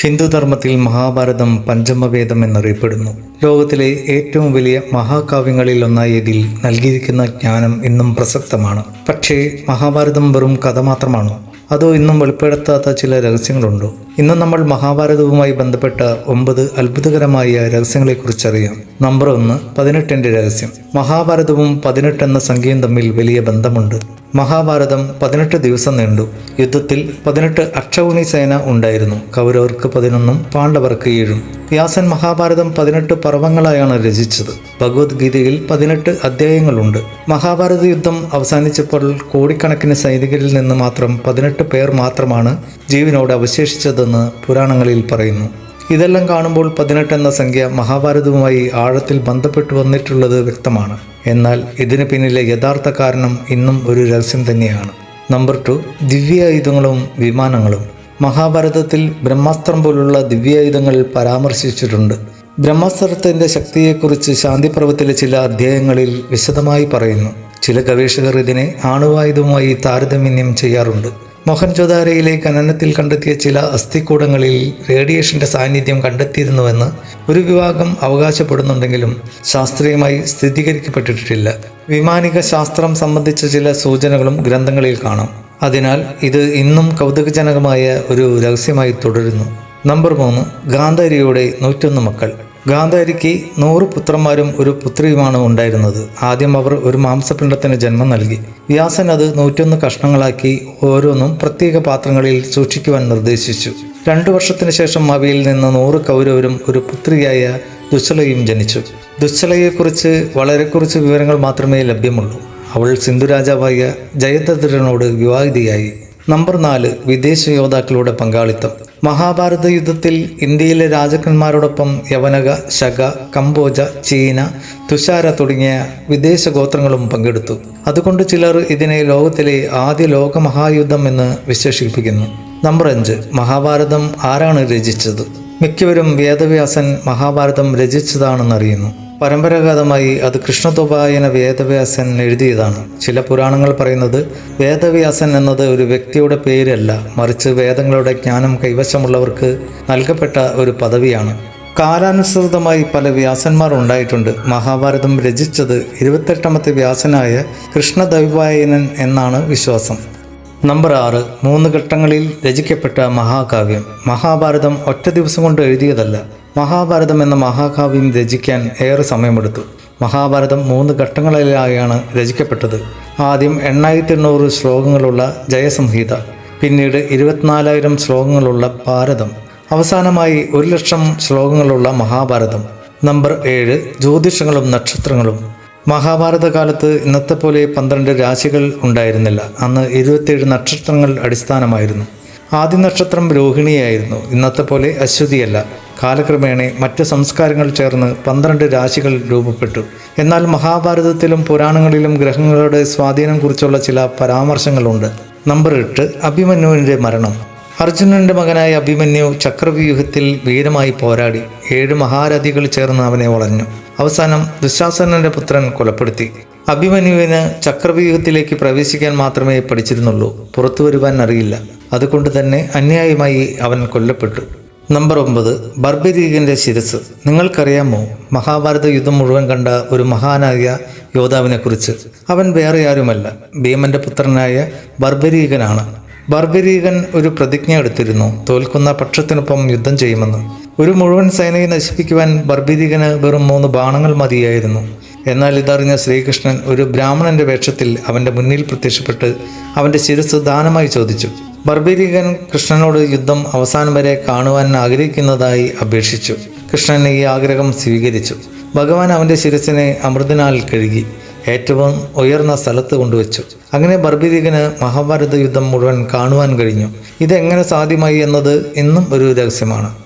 ഹിന്ദുധർമ്മത്തിൽ മഹാഭാരതം പഞ്ചമവേദം എന്നറിയപ്പെടുന്നു. ലോകത്തിലെ ഏറ്റവും വലിയ മഹാകാവ്യങ്ങളിൽ ഒന്നായ ഇതിൽ നൽകിയിരിക്കുന്ന ജ്ഞാനം ഇന്നും പ്രസക്തമാണ്. പക്ഷേ മഹാഭാരതം വെറും കഥ മാത്രമാണോ? അതോ ഇന്നും വെളിപ്പെടുത്താത്ത ചില രഹസ്യങ്ങളുണ്ടോ? ഇന്ന് നമ്മൾ മഹാഭാരതവുമായി ബന്ധപ്പെട്ട ഒമ്പത് അത്ഭുതകരമായ രഹസ്യങ്ങളെക്കുറിച്ചറിയാം. നമ്പർ ഒന്ന് പതിനെട്ടിന്റെ രഹസ്യം. മഹാഭാരതവും പതിനെട്ട് എന്ന സംഖ്യയും തമ്മിൽ വലിയ ബന്ധമുണ്ട്. മഹാഭാരതം പതിനെട്ട് ദിവസം നീണ്ടു. യുദ്ധത്തിൽ പതിനെട്ട് അക്ഷൗണി സേന ഉണ്ടായിരുന്നു. കൗരവർക്ക് പതിനൊന്നും പാണ്ഡവർക്ക് ഏഴും. വ്യാസൻ മഹാഭാരതം പതിനെട്ട് പർവങ്ങളായാണ് രചിച്ചത്. ഭഗവത്ഗീതയിൽ പതിനെട്ട് അധ്യായങ്ങളുണ്ട്. മഹാഭാരത യുദ്ധം അവസാനിച്ചപ്പോൾ കോടിക്കണക്കിന് സൈനികരിൽ നിന്ന് മാത്രം പതിനെട്ട് പേർ മാത്രമാണ് ജീവനോട് അവശേഷിച്ചതെന്ന് പുരാണങ്ങളിൽ പറയുന്നു. ഇതെല്ലാം കാണുമ്പോൾ പതിനെട്ട് എന്ന സംഖ്യ മഹാഭാരതവുമായി ആഴത്തിൽ ബന്ധപ്പെട്ടു വന്നിട്ടുള്ളത് വ്യക്തമാണ്. എന്നാൽ ഇതിന് പിന്നിലെ യഥാർത്ഥ കാരണം ഇന്നും ഒരു രഹസ്യം തന്നെയാണ്. നമ്പർ ടു ദിവ്യായുധങ്ങളും വിമാനങ്ങളും. മഹാഭാരതത്തിൽ ബ്രഹ്മാസ്ത്രം പോലുള്ള ദിവ്യായുധങ്ങൾ പരാമർശിച്ചിട്ടുണ്ട്. ബ്രഹ്മാസ്ത്രത്തിന്റെ ശക്തിയെക്കുറിച്ച് ശാന്തിപർവത്തിലെ ചില അധ്യായങ്ങളിൽ വിശദമായി പറയുന്നു. ചില ഗവേഷകർ ഇതിനെ ആണുവായുധവുമായി താരതമ്യം ചെയ്യാറുണ്ട്. മൊഹൻജോദാരയിലെ ഖനനത്തിൽ കണ്ടെത്തിയ ചില അസ്ഥിക്കൂടങ്ങളിൽ റേഡിയേഷന്റെ സാന്നിധ്യം കണ്ടെത്തിയിരുന്നുവെന്ന് ഒരു വിഭാഗം അവകാശപ്പെടുന്നുണ്ടെങ്കിലും ശാസ്ത്രീയമായി സ്ഥിരീകരിക്കപ്പെട്ടിട്ടില്ല. വിമാനിക ശാസ്ത്രം സംബന്ധിച്ച ചില സൂചനകളും ഗ്രന്ഥങ്ങളിൽ കാണാം. അതിനാൽ ഇത് ഇന്നും കൗതുകജനകമായ ഒരു രഹസ്യമായി തുടരുന്നു. നമ്പർ മൂന്ന് ഗാന്ധാരിയുടെ നൂറ്റൊന്ന് മക്കൾ. ഗാന്ധാരിക്ക് നൂറ് പുത്രന്മാരും ഒരു പുത്രിയുമാണ് ഉണ്ടായിരുന്നത്. ആദ്യം അവർ ഒരു മാംസപിണ്ഡത്തിന് ജന്മം നൽകി. വ്യാസൻ അത് നൂറ്റൊന്ന് കഷ്ണങ്ങളാക്കി ഓരോന്നും പ്രത്യേക പാത്രങ്ങളിൽ സൂക്ഷിക്കുവാൻ നിർദ്ദേശിച്ചു. രണ്ടു വർഷത്തിന് ശേഷം അവയിൽ നിന്ന് നൂറ് കൗരവരും ഒരു പുത്രിയായ ദുശ്ശലയും ജനിച്ചു. ദുശ്ശലയെക്കുറിച്ച് വളരെ കുറച്ച് വിവരങ്ങൾ മാത്രമേ ലഭ്യമുള്ളൂ. അവൾ സിന്ധു രാജാവായ വിവാഹിതയായി. നമ്പർ നാല് വിദേശ യോദ്ധാക്കളുടെ പങ്കാളിത്തം. മഹാഭാരത യുദ്ധത്തിൽ ഇന്ത്യയിലെ രാജാക്കന്മാരോടൊപ്പം യവനക ശക കംബോജ ചീന തുഷാര തുടങ്ങിയ വിദേശ ഗോത്രങ്ങളും പങ്കെടുത്തു. അതുകൊണ്ട് ചിലർ ഇതിനെ ലോകത്തിലെ ആദ്യ ലോകമഹായുദ്ധം എന്ന് വിശേഷിപ്പിക്കുന്നു. നമ്പർ അഞ്ച് മഹാഭാരതം ആരാണ് രചിച്ചത്? മിക്കവരും വേദവ്യാസൻ മഹാഭാരതം രചിച്ചതാണെന്നറിയുന്നു. പരമ്പരാഗതമായി അത് കൃഷ്ണതുപായന വേദവ്യാസൻ എഴുതിയതാണ്. ചില പുരാണങ്ങൾ പറയുന്നത് വേദവ്യാസൻ എന്നത് ഒരു വ്യക്തിയുടെ പേരല്ല മറിച്ച് വേദങ്ങളുടെ ജ്ഞാനം കൈവശമുള്ളവർക്ക് നൽകപ്പെട്ട ഒരു പദവിയാണ്. കാലാനുസൃതമായി പല വ്യാസന്മാർ ഉണ്ടായിട്ടുണ്ട്. മഹാഭാരതം രചിച്ചത് ഇരുപത്തെട്ടാമത്തെ വ്യാസനായ കൃഷ്ണദൈവായനൻ എന്നാണ് വിശ്വാസം. നമ്പർ ആറ് മൂന്ന് ഘട്ടങ്ങളിൽ രചിക്കപ്പെട്ട മഹാകാവ്യം. മഹാഭാരതം ഒറ്റ ദിവസം കൊണ്ട് എഴുതിയതല്ല മഹാഭാരതം എന്ന മഹാകാവ്യം രചിക്കാൻ ഏറെ സമയമെടുത്തു. മഹാഭാരതം മൂന്ന് ഘട്ടങ്ങളിലായാണ് രചിക്കപ്പെട്ടത്. ആദ്യം എണ്ണായിരത്തി എണ്ണൂറ് ശ്ലോകങ്ങളുള്ള ജയസംഹിത പിന്നീട് ഇരുപത്തിനാലായിരം ശ്ലോകങ്ങളുള്ള ഭാരതം അവസാനമായി ഒരു ലക്ഷം ശ്ലോകങ്ങളുള്ള മഹാഭാരതം നമ്പർ ഏഴ് ജ്യോതിഷങ്ങളും നക്ഷത്രങ്ങളും. മഹാഭാരത കാലത്ത് ഇന്നത്തെ പോലെ പന്ത്രണ്ട് രാശികൾ ഉണ്ടായിരുന്നില്ല. അന്ന് ഇരുപത്തിയേഴ് നക്ഷത്രങ്ങൾ അടിസ്ഥാനമായിരുന്നു. ആദ്യ നക്ഷത്രം രോഹിണിയായിരുന്നു. ഇന്നത്തെ പോലെ അശ്വതിയല്ല. കാലക്രമേണ മറ്റ് സംസ്കാരങ്ങൾ ചേർന്ന് പന്ത്രണ്ട് രാശികൾ രൂപപ്പെട്ടു. എന്നാൽ മഹാഭാരതത്തിലും പുരാണങ്ങളിലും ഗ്രഹങ്ങളുടെ സ്വാധീനം കുറിച്ചുള്ള ചില പരാമർശങ്ങളുണ്ട്. നമ്പർ എട്ട് അഭിമന്യുവിന്റെ മരണം. അർജുനന്റെ മകനായ അഭിമന്യു ചക്രവ്യൂഹത്തിൽ വീരമായി പോരാടി. ഏഴ് മഹാരഥികൾ ചേർന്ന് അവനെ വളഞ്ഞു. അവസാനം ദുശാസനന്റെ പുത്രൻ കൊലപ്പെടുത്തി. അഭിമന്യുവിന് ചക്രവ്യൂഹത്തിലേക്ക് പ്രവേശിക്കാൻ മാത്രമേ പഠിച്ചിരുന്നുള്ളൂ. പുറത്തു വരുവാൻ അറിയില്ല. അതുകൊണ്ട് തന്നെ അന്യായമായി അവൻ കൊല്ലപ്പെട്ടു. നമ്പർ ഒമ്പത് ബർബരീകന്റെ ശിരസ്. നിങ്ങൾക്കറിയാമോ മഹാഭാരത യുദ്ധം മുഴുവൻ കണ്ട ഒരു മഹാനായ യോദ്ധാവിനെക്കുറിച്ച്. അവൻ വേറെ ആരുമല്ല ഭീമന്റെ പുത്രനായ ബർബരീകനാണ് ബർബരീകൻ ഒരു പ്രതിജ്ഞ എടുത്തിരുന്നു തോൽക്കുന്ന പക്ഷത്തിനൊപ്പം യുദ്ധം ചെയ്യുമെന്ന്. ഒരു മുഴുവൻ സേനയെ നശിപ്പിക്കുവാൻ ബർബരീകന് വെറും മൂന്ന് ബാണങ്ങൾ മതിയായിരുന്നു. എന്നാൽ ഇതറിഞ്ഞ ശ്രീകൃഷ്ണൻ ഒരു ബ്രാഹ്മണന്റെ വേഷത്തിൽ അവന്റെ മുന്നിൽ പ്രത്യക്ഷപ്പെട്ട് അവന്റെ ശിരസ് ദാനമായി ചോദിച്ചു. ബർബരീകൻ കൃഷ്ണനോട് യുദ്ധം അവസാനം വരെ കാണുവാൻ ആഗ്രഹിക്കുന്നതായി അപേക്ഷിച്ചു. കൃഷ്ണൻ ഈ ആഗ്രഹം സ്വീകരിച്ചു. ഭഗവാൻ അവന്റെ ശിരസിനെ അമൃതനാൽ കഴുകി ഏറ്റവും ഉയർന്ന സ്ഥലത്ത് കൊണ്ടുവച്ചു. അങ്ങനെ ബർബീരികന് മഹാഭാരത യുദ്ധം മുഴുവൻ കാണുവാൻ കഴിഞ്ഞു. ഇതെങ്ങനെ സാധ്യമായി എന്നത് ഇന്നും ഒരു രഹസ്യമാണ്.